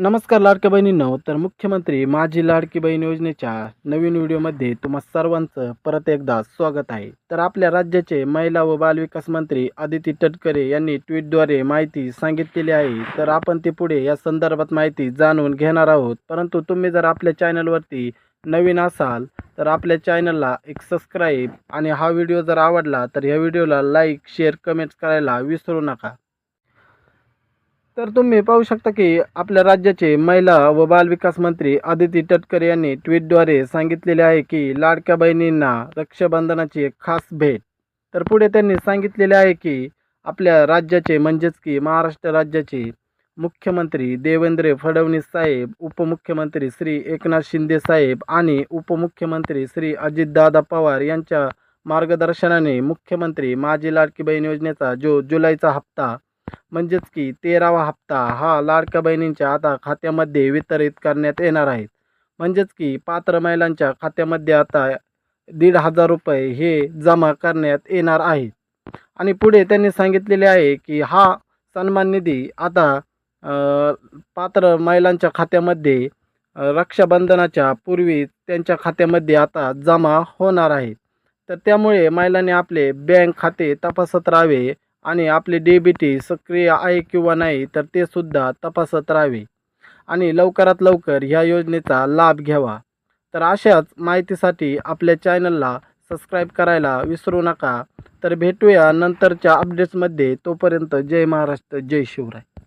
नमस्कार लाडक्या बहिणींनो. तर मुख्यमंत्री माझी लाडकी बहीण योजनेच्या नवीन व्हिडिओमध्ये तुम्हा सर्वांचं परत एकदा स्वागत आहे. तर आपल्या राज्याचे महिला व बालविकास मंत्री आदिती तटकरे यांनी ट्विटद्वारे माहिती सांगितलेली आहे. तर आपण ती पुढे या संदर्भात माहिती जाणून घेणार आहोत. परंतु तुम्ही जर आपल्या चॅनलवरती नवीन असाल तर आपल्या चॅनलला एक सबस्क्राईब आणि हा व्हिडिओ जर आवडला तर ह्या व्हिडिओला लाईक शेअर कमेंट्स करायला विसरू नका. तर तुम्ही पाहू शकता की आपल्या राज्याचे महिला व बालविकास मंत्री आदिती तटकरे यांनी ट्विटद्वारे सांगितलेले आहे की लाडक्या बहिणींना रक्षाबंधनाची खास भेट. तर पुढे त्यांनी सांगितलेले आहे की आपल्या राज्याचे म्हणजेच की महाराष्ट्र राज्याचे मुख्यमंत्री देवेंद्र फडणवीस साहेब उपमुख्यमंत्री श्री एकनाथ शिंदे साहेब आणि उपमुख्यमंत्री श्री अजितदादा पवार यांच्या मार्गदर्शनाने मुख्यमंत्री माझी लाडकी बहीण योजनेचा जो जुलैचा हप्ता म्हणजेच की तेरावा हप्ता हा लाडक्या बहिणींच्या आता खात्यामध्ये वितरित करण्यात येणार आहे. म्हणजेच की पात्र महिलांच्या खात्यामध्ये आता दीड हजार रुपये हे जमा करण्यात येणार आहेत आणि पुढे त्यांनी सांगितलेले आहे की हा सन्मान निधी आता पात्र महिलांच्या खात्यामध्ये रक्षाबंधनाच्या पूर्वी त्यांच्या खात्यामध्ये आता जमा होणार आहे. तर त्यामुळे महिलांनी आपले बँक खाते तपासत राहावे आणि आपले डी बी टी सक्रिय आहे किंवा नाही तर ते सुद्धा तपासत राहावे. आणि लवकरात लवकर ह्या योजनेचा लाभ घ्यावा. तर अशाच माहितीसाठी आपल्या चॅनलला सबस्क्राईब करायला विसरू नका. तर भेटूया नंतरच्या अपडेट्समध्ये. तोपर्यंत जय महाराष्ट्र जय शिवराय.